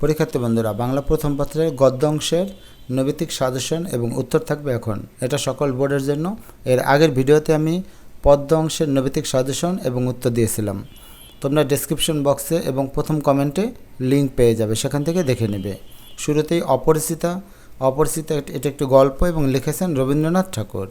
পরীক্ষার্থী বন্ধুরা, বাংলা প্রথম পত্রের গদ্য অংশের নৈবিত্তিক সাজেশন এবং উত্তর থাকবে এখন। এটা সকল বোর্ডের জন্য। এর আগের ভিডিওতে আমি পদ্য অংশের নৈবিত্তিক সাজেশন এবং উত্তর দিয়েছিলাম। তোমরা ডেসক্রিপশন বক্সে এবং প্রথম কমেন্টে লিঙ্ক পেয়ে যাবে, সেখান থেকে দেখে নেবে। শুরুতেই অপরিচিতা অপরিচিতা এটা একটি গল্প এবং লিখেছেন রবীন্দ্রনাথ ঠাকুর।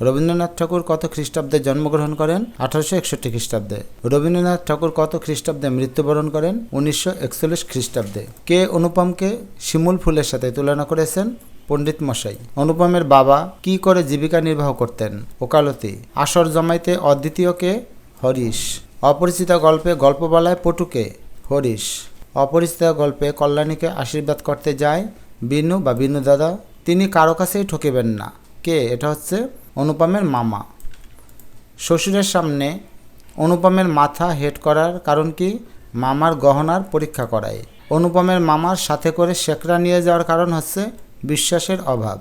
রবীন্দ্রনাথ ঠাকুর কত খ্রিস্টাব্দে জন্মগ্রহণ করেন? আঠারোশো একষট্টি খ্রিস্টাব্দে। রবীন্দ্রনাথ ঠাকুর কত খ্রিস্টাব্দে মৃত্যুবরণ করেন? উনিশশো একচল্লিশ খ্রিস্টাব্দে। কে অনুপমকে শিমুল ফুলের সাথে তুলনা করেছেন? পণ্ডিত মশাই। অনুপমের বাবা কি করে জীবিকা নির্বাহ করতেন? ওকালতি। আসর জমাইতে অদ্বিতীয়কে হরিশ। অপরিচিত গল্পে গল্পবালায় পটুকে হরিশ। অপরিচিত গল্পে কল্যাণীকে আশীর্বাদ করতে যায় বিনু বা বিনু দাদা। তিনি কারও কাছেই ঠকিবেন না। কে? এটা হচ্ছে অনুপমের মামা। শ্বশুরের সামনে অনুপমের মাথা হেড করার কারণ কি? মামার গহনার পরীক্ষা করায়। অনুপমের মামার সাথে করে শেকরা নিয়ে যাওয়ার কারণ হচ্ছে বিশ্বাসের অভাব।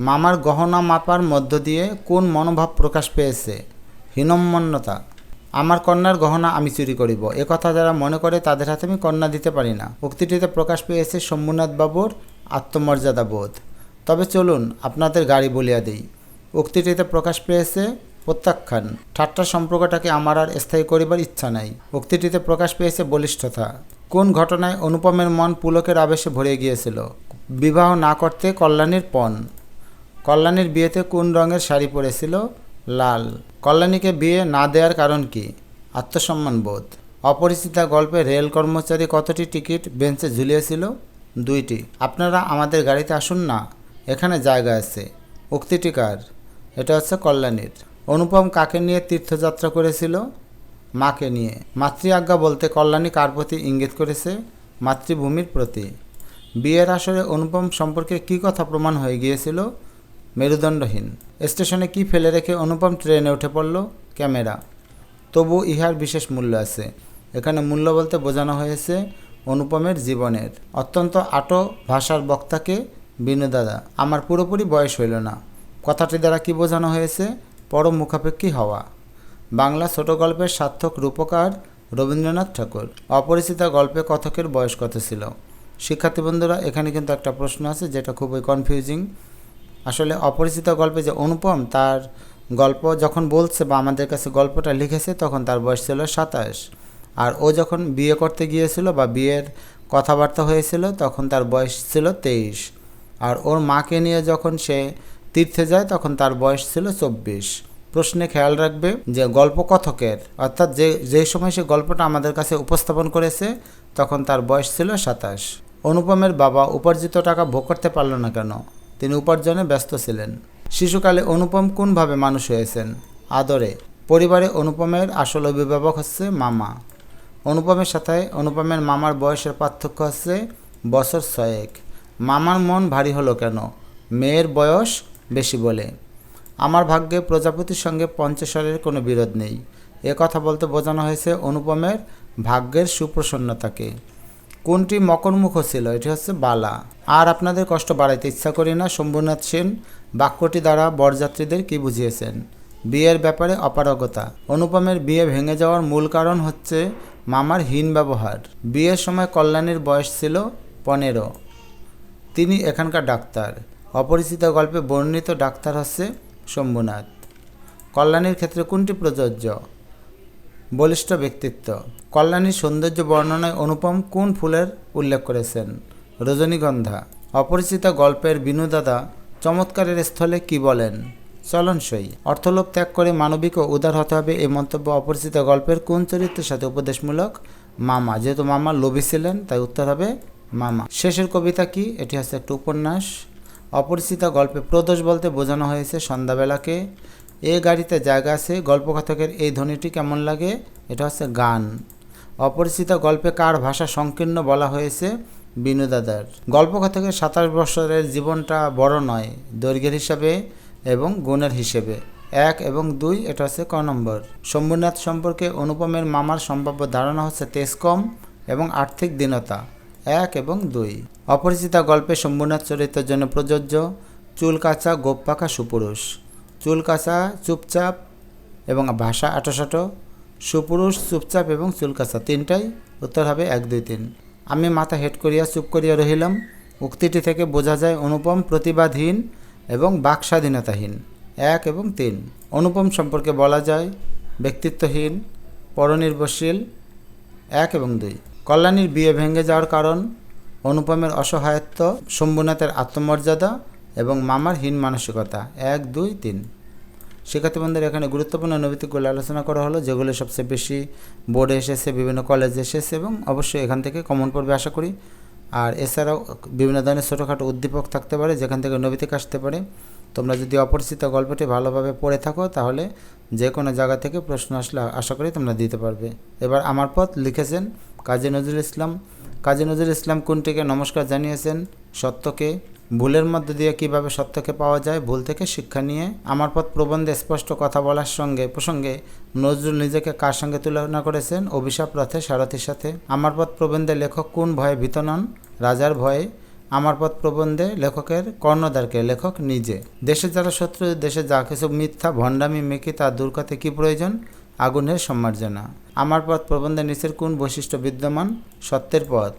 মামার গহনা মাপার মধ্য দিয়ে কোন মনোভাব প্রকাশ পেয়েছে? হীনম্মন্যতা। আমার কন্যার গহনা আমি চুরি করিব। এ কথা যারা মনে করে তাদের হাতে আমি কন্যা দিতে পারি না। উক্তিটিতে প্রকাশ পেয়েছে শম্ভুনাথ বাবুর আত্মমর্যাদা বোধ তবে চলুন আপনাদের গাড়ি বলিয়া দিই। উক্তিটিতে প্রকাশ পেয়েছে, প্রত্যাখ্যান। ঠাট্টা সম্পর্কটাকে আমার আর স্থায়ী করিবার ইচ্ছা নাই। উক্তিটিতে প্রকাশ পেয়েছে বলিষ্ঠতা। কোন ঘটনায় অনুপমের মন পুলকের আবেশে ভরে গিয়েছিল? বিবাহ না করতে কল্যাণীর পণ। কল্যাণীর বিয়েতে কোন রঙের শাড়ি পরেছিল? লাল। কল্যাণীকে বিয়ে না দেওয়ার কারণ কি? আত্মসম্মান বোধ। অপরিচিতা গল্পে রেল কর্মচারী কতটি টিকিট বেঞ্চে ঝুলিয়েছিল? দুইটি। আপনারা আমাদের গাড়িতে আসুন না। এখানে জায়গা আছে। উক্তিটি কার? এটা হচ্ছে কল্যাণীর। অনুপম কাকে নিয়ে তীর্থযাত্রা করেছিল? মাকে নিয়ে। মাতৃ আজ্ঞা বলতে কল্যাণী কার প্রতি ইঙ্গিত করেছে? মাতৃভূমির প্রতি। বিয়ের আসরে অনুপম সম্পর্কে কী কথা প্রমাণ হয়ে গিয়েছিল? মেরুদণ্ডহীন। স্টেশনে কি ফেলে রেখে অনুপম ট্রেনে উঠে পড়ল? ক্যামেরা। তবু ইহার বিশেষ মূল্য আছে। এখানে মূল্য বলতে বোঝানো হয়েছে অনুপমের জীবনের। অত্যন্ত আটো ভাষার বক্তাকে, বিনোদাদা, আমার পুরোপুরি বয়স হইল না। কথাটি দ্বারা কি বোঝানো হয়েছে? পরম মুখাপেক্ষী হওয়া। বাংলা ছোট গল্পের সার্থক রূপকার রবীন্দ্রনাথ ঠাকুর। অপরিচিত গল্পে কথকের বয়স কত ছিল? শিক্ষার্থী বন্ধুরা, এখানে কিন্তু একটা প্রশ্ন আছে যেটা খুবই কনফিউজিং আসলে অপরিচিত গল্পে যে অনুপম, তার গল্প যখন বলছে বা আমাদের কাছে গল্পটা লিখেছে, তখন তার বয়স ছিল সাতাশ। আর ও যখন বিয়ে করতে গিয়েছিল বা বিয়ের কথাবার্তা হয়েছিল, তখন তার বয়স ছিল তেইশ। আর ওর মাকে নিয়ে যখন সে তীর্থে যায়, তখন তার বয়স ছিল চব্বিশ। প্রশ্নে খেয়াল রাখবে যে গল্প কথকের, অর্থাৎ যে যে সময় সে গল্পটা আমাদের কাছে উপস্থাপন করেছে, তখন তার বয়স ছিল সাতাশ। অনুপমের বাবা উপার্জিত টাকা ভোগ করতে পারল না কেন? তিনি উপার্জনে ব্যস্ত ছিলেন। শিশুকালে অনুপম কোনভাবে মানুষ হয়েছেন? আদরে, পরিবারে অনুপমের আসল অভিভাবক হচ্ছে মামা। অনুপমের সাথে, অনুপমের মামার বয়সের পার্থক্য হচ্ছে বছর ছয়েক। মামার মন ভারী হলো কেন? মেয়ের বয়স বেশি বলে। আমার ভাগ্যে প্রজাপতির সঙ্গে পঞ্চেশ্বরের কোনো বিরোধ নেই। এ কথা বলতে বোঝানো হয়েছে অনুপমের ভাগ্যের সুপ্রসন্নতাকে। কোনটি মকরমুখ ছিল? এটি হচ্ছে বালা। আর আপনাদের কষ্ট বাড়াইতে ইচ্ছা করি না, শম্ভুনাথ সেন বাক্যটি দ্বারা বরযাত্রীদের কি বুঝিয়েছেন? বিয়ের ব্যাপারে অপারগতা। অনুপমের বিয়ে ভেঙে যাওয়ার মূল কারণ হচ্ছে মামার হীন ব্যবহার। বিয়ের সময় কল্যাণীর বয়স ছিল পনেরো। তিনি এখানকার ডাক্তার। অপরিচিত গল্পে বর্ণিত ডাক্তার হচ্ছে শম্ভুনাথ। কল্যাণীর ক্ষেত্রে কোনটি প্রযোজ্য? বলিষ্ঠ ব্যক্তিত্ব। কল্যাণীর সৌন্দর্য বর্ণনায় অনুপম কোন ফুলের উল্লেখ করেছেন? রজনীগন্ধা। অপরিচিত গল্পের বিনুদাদা চমৎকারের স্থলে কি বলেন? চলনসই অর্থলোভ ত্যাগ করে মানবিক ও উদার হতে হবে এই মন্তব্য অপরিচিত গল্পের কোন চরিত্রের সাথে উপদেশমূলক? মামা। যেহেতু মামা লোভী ছিলেন, তাই উত্তর হবে মামা। শেষের কবিতা কি? এটি হচ্ছে একটা উপন্যাস। অপরিচিত গল্পে প্রদোষ বলতে বোঝানো হয়েছে সন্ধ্যাবেলাকে। এ গাড়িতে জায়গা আছে। গল্পকথকের এই ধ্বনিটি কেমন লাগে? এটা হচ্ছে গান। অপরিচিত গল্পে কার ভাষা সংকীর্ণ বলা হয়েছে? বিনুদাদার গল্পকথকের সাতাশ বছরের জীবনটা বড় নয়, দৈর্ঘ্যের হিসাবে এবং গুণের হিসেবে। এক এবং দুই, এটা হচ্ছে ক নম্বর। শম্ভুনাথ সম্পর্কে অনুপমের মামার সম্ভাব্য ধারণা হচ্ছে তেজ কম এবং আর্থিক দীনতা। এক এবং দুই। অপরিচিতা গল্পে শম্ভুনাথ চরিত্রের জন্য প্রযোজ্য, চুল কাঁচা, গোপ পাকা, সুপুরুষ। চুল কাঁচা, চুপচাপ এবং ভাষা আটোসাটো সুপুরুষ, চুপচাপ এবং চুল কাঁচা তিনটাই উত্তর হবে এক, দুই, তিন। আমি মাথা হেট করিয়া চুপ করিয়া রহিলাম। উক্তিটি থেকে বোঝা যায় অনুপম প্রতিবাদহীন এবং বাক স্বাধীনতাহীন এক এবং তিন। অনুপম সম্পর্কে বলা যায় ব্যক্তিত্বহীন, পরনির্ভরশীল। এক এবং দুই। কল্যাণীর বিয়ে ভেঙে যাওয়ার কারণ, অনুপমের অসহায়ত্ব, শম্ভুনাথের আত্মমর্যাদা এবং মামার হীন মানসিকতা। এক, দুই, তিন। শিক্ষার্থী বন্ধুরা, এখানে গুরুত্বপূর্ণ নৈতিকগুলো আলোচনা করা হলো, যেগুলো সবচেয়ে বেশি বোর্ডে এসেছে, বিভিন্ন কলেজে এসেছে এবং অবশ্যই এখান থেকে কমন পড়বে, আশা করি। আর এছাড়াও বিভিন্ন ধরনের ছোটোখাটো উদ্দীপক থাকতে পারে, যেখান থেকে নৈতিক আসতে পারে। তোমরা যদি অপরিচিত গল্পটি ভালোভাবে পড়ে থাকো, তাহলে যে কোনো জায়গা থেকে প্রশ্ন আসলে আশা করি তোমরা দিতে পারবে। এবার আমার পথ, লিখেছেন কাজী নজরুল ইসলাম। কাজী নজরুল ইসলাম কোনটিকে নমস্কার জানিয়েছেন, সত্যকে, ভুলের মধ্য দিয়ে কীভাবে সত্যকে পাওয়া যায়, ভুল থেকে শিক্ষা নিয়ে। আমার পথ প্রবন্ধে স্পষ্ট কথা বলার সঙ্গে প্রসঙ্গে নজরুল নিজেকে কার সঙ্গে তুলনা করেছেন? অভিশাপ, রথে, সারথীর সাথে। আমার পথ প্রবন্ধে লেখক কোন ভয়ে ভীত নন? রাজার ভয়ে। আমার পথ প্রবন্ধে লেখকের কর্ণধারকে লেখক নিজে। দেশে যারা শত্রু, দেশে যা কিছু মিথ্যা, ভণ্ডামি, মেকি, তা দূর করতে কী প্রয়োজন? আগুনের সম্মার্জনা। আমার পথ প্রবন্ধে নিচের কোন বৈশিষ্ট্য বিদ্যমান সত্যের পথ।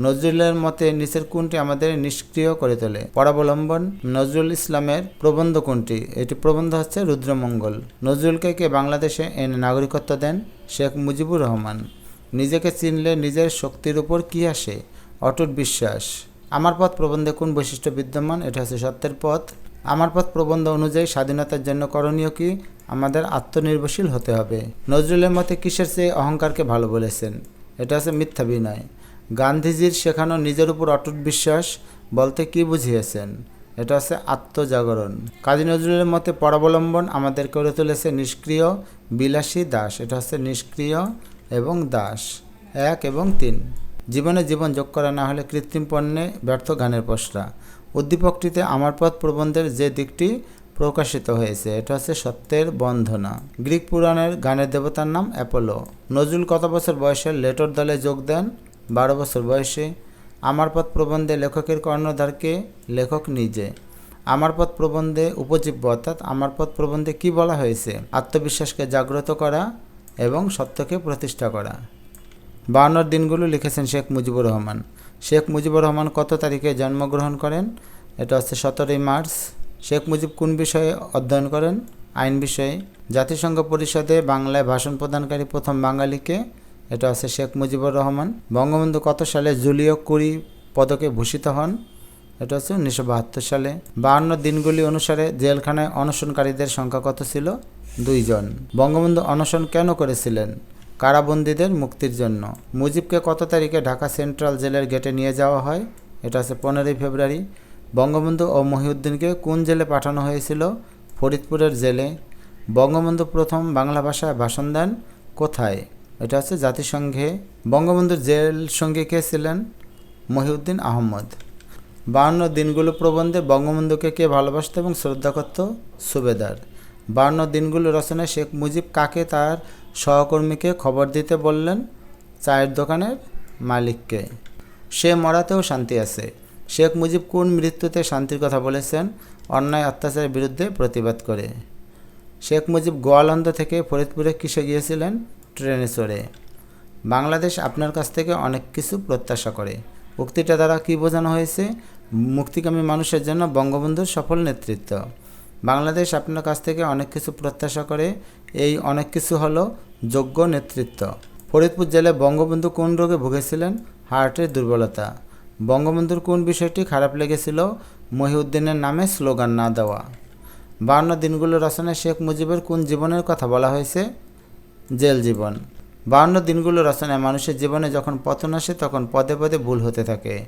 নজরুলের মতে নিচের কোনটি আমাদের নিষ্ক্রিয় করে তোলে। পরাবলম্বন নজরুল ইসলামের প্রবন্ধ কোনটি এটি প্রবন্ধ হচ্ছে রুদ্রমঙ্গল। নজরুলকে কে বাংলাদেশে এনে নাগরিকত্ব দেন? শেখ মুজিবুর রহমান। নিজেকে চিনলে নিজের শক্তির উপর কি আসে? অটুট বিশ্বাস। আমার পথ প্রবন্ধে কোন বৈশিষ্ট্য বিদ্যমান, এটা হচ্ছে সত্যের পথ। আমার পথ প্রবন্ধ অনুযায়ী স্বাধীনতার জন্য করণীয় কি? আমাদের আত্মনির্ভরশীল হতে হবে। নজরুলের মতে কিসের চেয়ে অহংকারকে ভালো বলেছেন? এটা হচ্ছে মিথ্যা বিনয়। গান্ধীজির শেখানো নিজের উপর অটুট বিশ্বাস বলতে কি বুঝিয়েছেন? এটা হচ্ছে আত্মজাগরণ। কাজী নজরুলের মতে পরাবলম্বন আমাদের করে তুলেছে নিষ্ক্রিয়, বিলাসী দাস। এটা হচ্ছে নিষ্ক্রিয় এবং দাস। এক এবং তিন। জীবনে জীবন যোগ করা না হলে কৃত্রিম পণ্যে ব্যর্থ গানের পসরা। উদ্দীপকটিতে আমার পথ প্রবন্ধের যে দিকটি প্রকাশিত হয়েছে, এটা হচ্ছে সত্যের বন্ধনা গ্রিক পুরাণের গানের দেবতার নাম অ্যাপোলো। নজরুল কত বছর বয়সে লেটর দলে যোগ দেন? বারো বছর বয়সে। আমার পথ প্রবন্ধে লেখকের কর্ণধারকে লেখক নিজে। আমার পথ প্রবন্ধে উপজীব্য, অর্থাৎ আমার পথ প্রবন্ধে কি বলা হয়েছে? আত্মবিশ্বাসকে জাগ্রত করা এবং সত্যকে প্রতিষ্ঠা করা। বায়ান্নর দিনগুলো লিখেছেন শেখ মুজিবুর রহমান। শেখ মুজিবুর রহমান কত তারিখে জন্মগ্রহণ করেন? এটা হচ্ছে সতেরোই মার্চ। শেখ মুজিব কোন বিষয়ে অধ্যয়ন করেন? আইন বিষয়ে। জাতিসংঘ পরিষদে বাংলায় ভাষণ প্রদানকারী প্রথম বাঙালিকে। এটা হচ্ছে শেখ মুজিবুর রহমান। বঙ্গবন্ধু কত সালে জুলিও কুড়ি পদকে ভূষিত হন? এটা হচ্ছে উনিশশো বাহাত্তর সালে। বাহান্ন দিনগুলি অনুসারে জেলখানায় অনশনকারীদের সংখ্যা কত ছিল? দুইজন। বঙ্গবন্ধু অনশন কেন করেছিলেন? কারাবন্দীদের মুক্তির জন্য। মুজিবকে কত তারিখে ঢাকা সেন্ট্রাল জেলের গেটে নিয়ে যাওয়া হয়? এটা হচ্ছে পনেরোই ফেব্রুয়ারি। বঙ্গবন্ধু ও মহিউদ্দিনকে কোন জেলে পাঠানো হয়েছিল? ফরিদপুরের জেলে। বঙ্গবন্ধু প্রথম বাংলা ভাষায় ভাষণ দেন কোথায়? এটা হচ্ছে জাতিসংঘে। বঙ্গবন্ধুর জেল সঙ্গী কে ছিলেন? মহিউদ্দিন আহমদ। বাহান্ন দিনগুলো প্রবন্ধে বঙ্গবন্ধুকে কে ভালোবাসত এবং শ্রদ্ধা করত? সুবেদার। বাহান্ন দিনগুলো রচনায় শেখ মুজিব কাকে তার সহকর্মীকে খবর দিতে বললেন চায়ের দোকানের মালিককে। সে মরাতেও শান্তি আছে। শেখ মুজিব কোন মৃত্যুতে শান্তির কথা বলেছেন, অন্যায় অত্যাচারের বিরুদ্ধে প্রতিবাদ করে। শেখ মুজিব গোয়ালন্দ থেকে ফরিদপুরে কিসে গিয়েছিলেন? ট্রেনে চড়ে। বাংলাদেশ আপনার কাছ থেকে অনেক কিছু প্রত্যাশা করে। উক্তিটা দ্বারা কী বোঝানো হয়েছে? মুক্তিকামী মানুষের জন্য বঙ্গবন্ধুর সফল নেতৃত্ব। বাংলাদেশ আপনার কাছ থেকে অনেক কিছু প্রত্যাশা করে, এই অনেক কিছু হলো যোগ্য নেতৃত্ব। ফরিদপুর জেলায় বঙ্গবন্ধু কোন রোগে ভুগেছিলেন? হার্টের দুর্বলতা। বঙ্গবন্ধুর কোন বিষয়টি খারাপ লেগেছিল? মহিউদ্দিনের নামে স্লোগান না দেওয়া। বান্ন দিনগুলো রচনায় শেখ মুজিবের কোন জীবনের কথা বলা হয়েছে? জেল জীবন। বাহান্ন দিনগুলো রচনায় মানুষের জীবনে যখন পতন আসে, তখন পদে পদে ভুল হতে থাকে।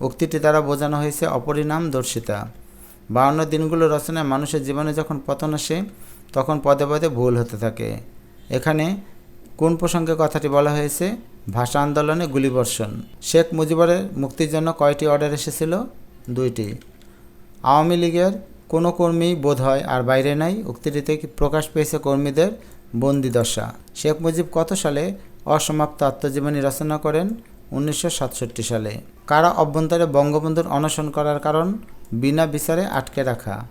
উক্তিটি দ্বারা বোঝানো হয়েছে অপরিণাম বাহান্ন দিনগুলো রচনায় মানুষের জীবনে যখন পতন আসে, তখন পদে পদে ভুল হতে থাকে। এখানে কোন প্রসঙ্গে কথাটি বলা হয়েছে? ভাষা আন্দোলনে গুলিবর্ষণ। শেখ মুজিবরের মুক্তির জন্য কয়টি অর্ডার এসেছিল? দুইটি। আওয়ামী লীগের কোনো কর্মী বোধ হয় আর বাইরে নাই, উক্তিটিতে প্রকাশ পেয়েছে কর্মীদের বন্দি দশা শেখ মুজিব কত সালে অসমাপ্ত আত্মজীবনী রচনা করেন? উনিশশো সাতষট্টি সালে। কারা অভ্যন্তরে বঙ্গবন্ধুর অনশন করার কারণ? বিনা বিচারে আটকে রাখা।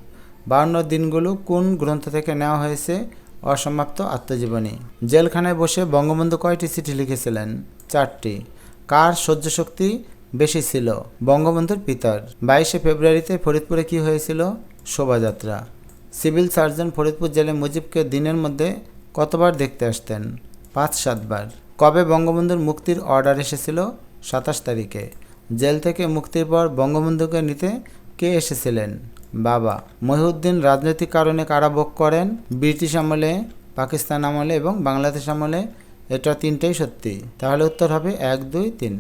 বাউন্ন দিনগুলো কোন গ্রন্থ থেকে নেওয়া হয়েছে? অসমাপ্ত আত্মজীবনী। জেলখানায় বসে বঙ্গবন্ধু কয়টি চিঠি লিখেছিলেন? চারটি। কার সহ্য শক্তি বেশি ছিল? বঙ্গবন্ধুর পিতার। বাইশে ফেব্রুয়ারিতে ফরিদপুরে কি হয়েছিল? শোভাযাত্রা। সিভিল সার্জন ফরিদপুর জেলে মুজিবকে দিনের মধ্যে কতবার দেখতে আসতেন? পাঁচ সাতবার। কবে বঙ্গবন্ধুর মুক্তির অর্ডার এসেছিল? সাতাশ তারিখে। জেল থেকে মুক্তির পর বঙ্গবন্ধুকে নিতে কে এসেছিলেন? বাবা, মহিউদ্দিন রাজনৈতিক কারণে কারাভোগ করেন? ব্রিটিশ আমলে, পাকিস্তান আমলে এবং বাংলাদেশ আমলে? এটা তিনটাই সত্যি। তাহলে উত্তর হবে এক, দুই, তিন।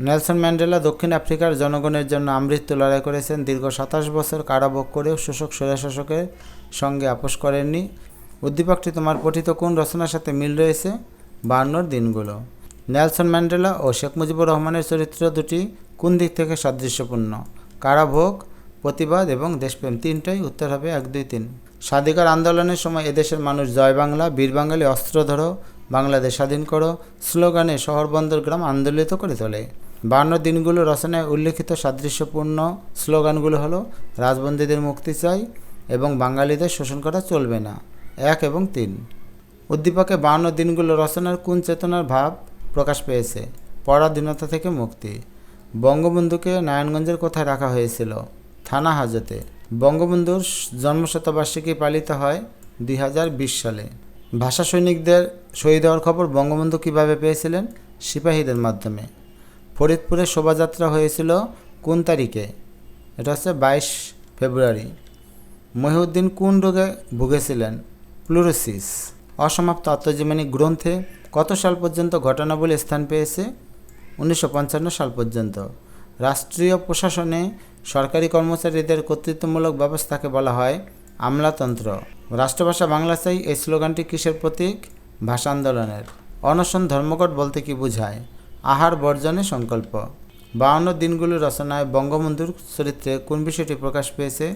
নেলসন ম্যান্ডেলা দক্ষিণ আফ্রিকার জনগণের জন্য আমৃত্যু লড়াই করেছেন। দীর্ঘ সাতাশ বছর কারাভোগ করেও শোষক, স্বৈরশাসকের সঙ্গে আপোষ করেননি। উদ্দীপকটি তোমার পঠিত কোন রচনার সাথে মিল রয়েছে? বায়ান্নর দিনগুলো। নেলসন ম্যান্ডেলা ও শেখ মুজিবুর রহমানের চরিত্র দুটি কোন দিক থেকে সাদৃশ্যপূর্ণ? কারাভোগ, প্রতিবাদ এবং দেশপ্রেম তিনটাই উত্তর হবে এক দুই তিন। স্বাধিকার আন্দোলনের সময় এদেশের মানুষ জয় বাংলা, বীর বাঙালি অস্ত্র ধরো, বাংলাদেশ স্বাধীন করো স্লোগানে শহর বন্দর গ্রাম আন্দোলিত করে তোলে। বান্ন দিনগুলো রচনায় উল্লেখিত সাদৃশ্যপূর্ণ স্লোগানগুলো হলো, রাজবন্দীদের মুক্তি চাই এবং বাঙালিদের শোষণ করা চলবে না। এক এবং তিন। উদ্দীপকে বান্ন দিনগুলো রচনার কোন চেতনার ভাব প্রকাশ পেয়েছে? পরাধীনতা থেকে মুক্তি। বঙ্গবন্ধুকে নারায়ণগঞ্জের কোথায় রাখা হয়েছিল? থানা হাজতে। বঙ্গবন্ধুর জন্মশতবার্ষিকী পালিত হয় দুই হাজার বিশ সালে। ভাষা সৈনিকদের শহীদ হওয়ার খবর বঙ্গবন্ধু কীভাবে পেয়েছিলেন? সিপাহীদের মাধ্যমে। ফরিদপুরে শোভাযাত্রা হয়েছিল কোন তারিখে? এটা হচ্ছে বাইশ ফেব্রুয়ারি। মহিউদ্দিন কোন রোগে ভুগেছিলেন? প্লুরোসিস। অসমাপ্ত আত্মজীবনী গ্রন্থে কত সাল পর্যন্ত ঘটনাবলী স্থান পেয়েছে? উনিশশো পঞ্চান্ন সাল পর্যন্ত। রাষ্ট্রীয় প্রশাসনে সরকারি কর্মচারীদের কর্তৃত্বমূলক ব্যবস্থাকে বলা হয় আমলাতন্ত্র। রাষ্ট্রভাষা বাংলা চাই এই স্লোগানটি কিসের প্রতীক? ভাষা আন্দোলনের। অনশন ধর্মঘট বলতে কি বোঝায়? আহার বর্জনে সংকল্প। বাউন্ন দিনগুলি রচনায় বঙ্গবন্ধুর চরিত্রে কোন বিষয়টি প্রকাশ পেয়েছে?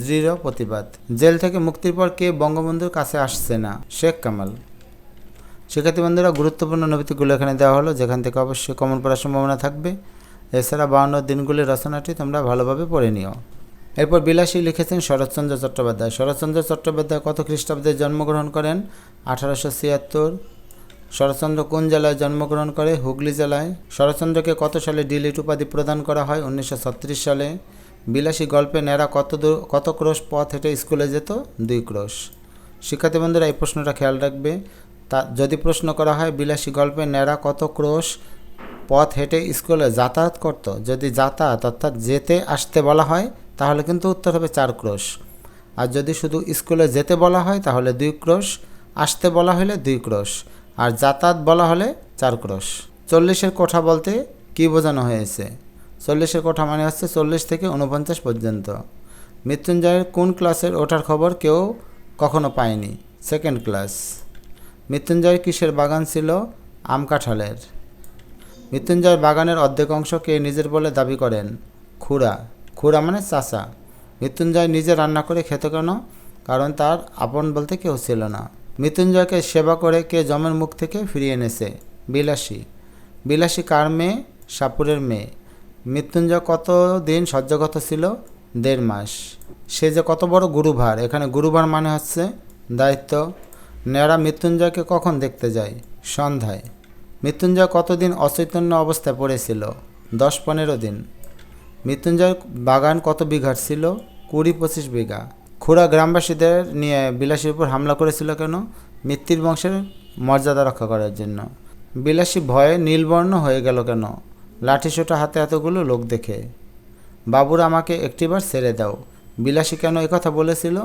দৃঢ় প্রতিবাদ। জেল থেকে মুক্তির পর কে বঙ্গবন্ধুর কাছে আসছে না? শেখ কামাল। শিক্ষার্থী বন্ধুরা, গুরুত্বপূর্ণ নবীতিগুলো এখানে দেওয়া হলো, যেখান থেকে অবশ্যই কমন পড়ার সম্ভাবনা থাকবে। এছাড়া বাউন্ন দিনগুলির রচনাটি তোমরা ভালোভাবে পড়ে নিও। এরপর বিলাসী লিখেছেন শরৎচন্দ্র চট্টোপাধ্যায়। শরৎচন্দ্র চট্টোপাধ্যায় কত খ্রিস্টাব্দে জন্মগ্রহণ করেন? আঠারোশো ছিয়াত্তর শরৎচন্দ্র কোন জেলায় জন্মগ্রহণ করে? হুগলি জেলায়। শরৎচন্দ্রকে কত সালে ডিলিট উপাধি প্রদান করা হয়? উনিশশো ছত্রিশ সালে। বিলাসী গল্পে নেড়া কত কত ক্রোশ পথ হেঁটে স্কুলে যেত? দুই ক্রোশ। শিক্ষার্থী বন্ধুরা, এই প্রশ্নটা খেয়াল রাখবে। তা যদি প্রশ্ন করা হয়, বিলাসী গল্পে নেড়া কত ক্রোশ পথ হেঁটে স্কুলে যাতায়াত করত? যদি যাতায়াত, অর্থাৎ যেতে আসতে বলা হয়, তাহলে কিন্তু উত্তর হবে চার ক্রোশ। আর যদি শুধু স্কুলে যেতে বলা হয়, তাহলে দুই ক্রোশ। আসতে বলা হলে দুই ক্রোশ। আর যাতায়াত বলা হলে চার ক্রোশ। চল্লিশের কোঠা বলতে কী বোঝানো হয়েছে? চল্লিশের কোঠা মানে হচ্ছে চল্লিশ থেকে উনপঞ্চাশ পর্যন্ত। মৃত্যুঞ্জয়ের কোন ক্লাসের ওঠার খবর কেউ কখনো পায়নি? Second class. মৃত্যুঞ্জয়ের কিসের বাগান ছিল? আম কাঁঠালের। মৃত্যুঞ্জয়ের বাগানের অর্ধেক অংশ কে নিজের বলে দাবি করেন? খুড়া। খুড়া মানে চাচা। মৃত্যুঞ্জয় নিজে রান্না করে খেত কেন? কারণ তার আপন বলতে কেউ ছিল না। মৃত্যুঞ্জয়কে সেবা করে কে জমের মুখ থেকে ফিরিয়ে এনেছে? বিলাসী। বিলাসী কার মেয়ে? সাপুরের মেয়ে। মৃত্যুঞ্জয় কত দিন সহ্যগত ছিল? দেড় মাস। সে যে কত বড় গুরুভার। এখানে গুরুভার মানে হচ্ছে দায়িত্ব। নেড়া মৃত্যুঞ্জয়কে কখন দেখতে যায়? সন্ধ্যায়। মৃত্যুঞ্জয় কতদিন অচৈতন্য অবস্থায় পড়েছিল? দশ পনেরো দিন। মৃত্যুঞ্জয় বাগান কত বিঘার ছিল? কুড়ি পঁচিশ বিঘা। খুড়া গ্রামবাসীদের নিয়ে বিলাসীর উপর হামলা করেছিল কেন? মৃত্যুর বংশের মর্যাদা রক্ষা করার জন্য। বিলাসী ভয়ে নীলবর্ণ হয়ে গেল কেন? লাঠিসোটা হাতে এতগুলো লোক দেখে। বাবুরা আমাকে একটিবার ছেড়ে দাও। বিলাসী কেন কথা বলেছিল?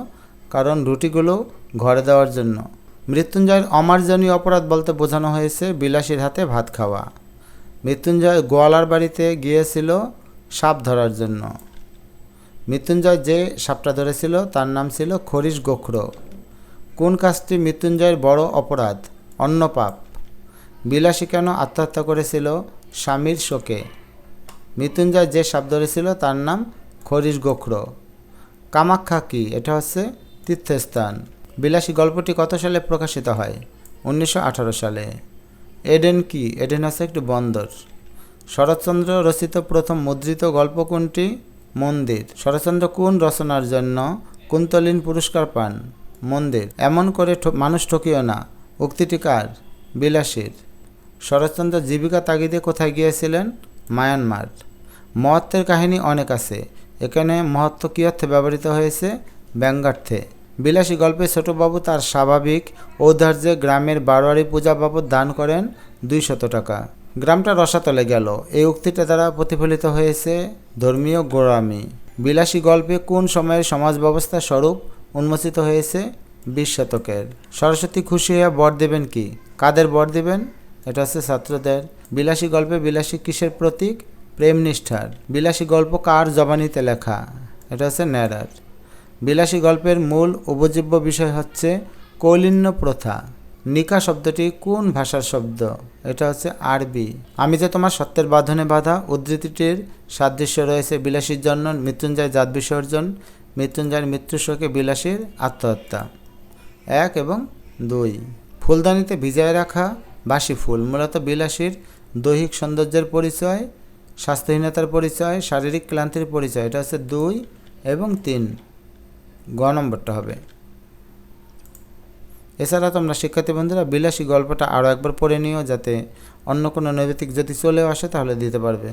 কারণ রুটিগুলো ঘরে দেওয়ার জন্য। মৃত্যুঞ্জয়ের অমার্জনীয় অপরাধ বলতে বোঝানো হয়েছে বিলাসীর হাতে ভাত খাওয়া। মৃত্যুঞ্জয় গোয়ালার বাড়িতে গিয়েছিল সাপ ধরার জন্য। মৃত্যুঞ্জয় যে সাপটা ধরেছিল, তার নাম ছিল খরিশ গোখরো। কোন কাজটি মৃত্যুঞ্জয়ের বড় অপরাধ? অন্য পাপ। বিলাসী কেন আত্মহত্যা করেছিল? স্বামীর শোকে। মৃত্যুঞ্জয় যে সাপ ধরেছিল, তার নাম খরিশ গোখরো। কামাখ্যা কি? এটা হচ্ছে তীর্থস্থান। বিলাসী গল্পটি কত সালে প্রকাশিত হয়? উনিশশো আঠারো সালে। এডেন কি? এডেন হচ্ছে একটি বন্দর। শরৎচন্দ্র রচিত প্রথম মুদ্রিত গল্প কোনটি? মন্দির। শরৎচন্দ্র কোন রচনার জন্য কুন্তলীন পুরস্কার পান? মন্দির। এমন করে মানুষ ঠকিও না। উক্তিটি কার? বিলাসীর। শরৎচন্দ্র জীবিকা তাগিদে কোথায় গিয়েছিলেন? মায়ানমার। মহত্বের কাহিনী অনেক আছে। এখানে মহত্ব কী অর্থে ব্যবহৃত হয়েছে? ব্যঙ্গার্থে। বিলাসী গল্পে ছোটবাবু তার স্বাভাবিক ঔদার্যে গ্রামের বারোয়ারি পূজা বাবদ দান করেন দুইশত টাকা। গ্রামটা রসাতলে গেল। এই উক্তিটা দ্বারা প্রতিফলিত হয়েছে, ধর্মীয় গোড়ামি। বিলাসী গল্পে কোন সময়ের সমাজ ব্যবস্থা স্বরূপ উন্মোচিত হয়েছে? বিশ শতকের। সরস্বতী খুশি হয়ে বর দেবেন কি? কাদের বর দেবেন? এটা হচ্ছে ছাত্রদের। বিলাসী গল্পে বিলাসী কিসের প্রতীক? প্রেম নিষ্ঠার। বিলাসী গল্প কার জবানিতে লেখা? এটা হচ্ছে ন্যারার। বিলাসী গল্পের মূল উপজীব্য বিষয় হচ্ছে কৌলিন্য প্রথা। নিকা শব্দটি কোন ভাষার শব্দ? এটা হচ্ছে আরবি। আমি যে তোমার সত্যের বাঁধনে বাধা উদ্ধৃতিটির সাদৃশ্য রয়েছে বিলাসীর জন্য মৃত্যুঞ্জয় জাত বিসর্জন, মৃত্যুঞ্জয়ের মৃত্যুর শোকে বিলাসীর আত্মহত্যা। এক এবং দুই। ফুলদানিতে ভিজায় রাখা বাসি ফুল, মূলত বিলাসীর দৈহিক সৌন্দর্যের পরিচয়, স্বাস্থ্যহীনতার পরিচয়, শারীরিক ক্লান্তির পরিচয়। এটা হচ্ছে দুই এবং তিন। গ নম্বরটা হবে। এছাড়া তোমরা শিক্ষার্থী বন্ধুরা বিলাসী গল্পটা আরও একবার পড়ে নিও যাতে অন্য কোনো নৈতিক যদি চলেও আসে তাহলে দিতে পারবে।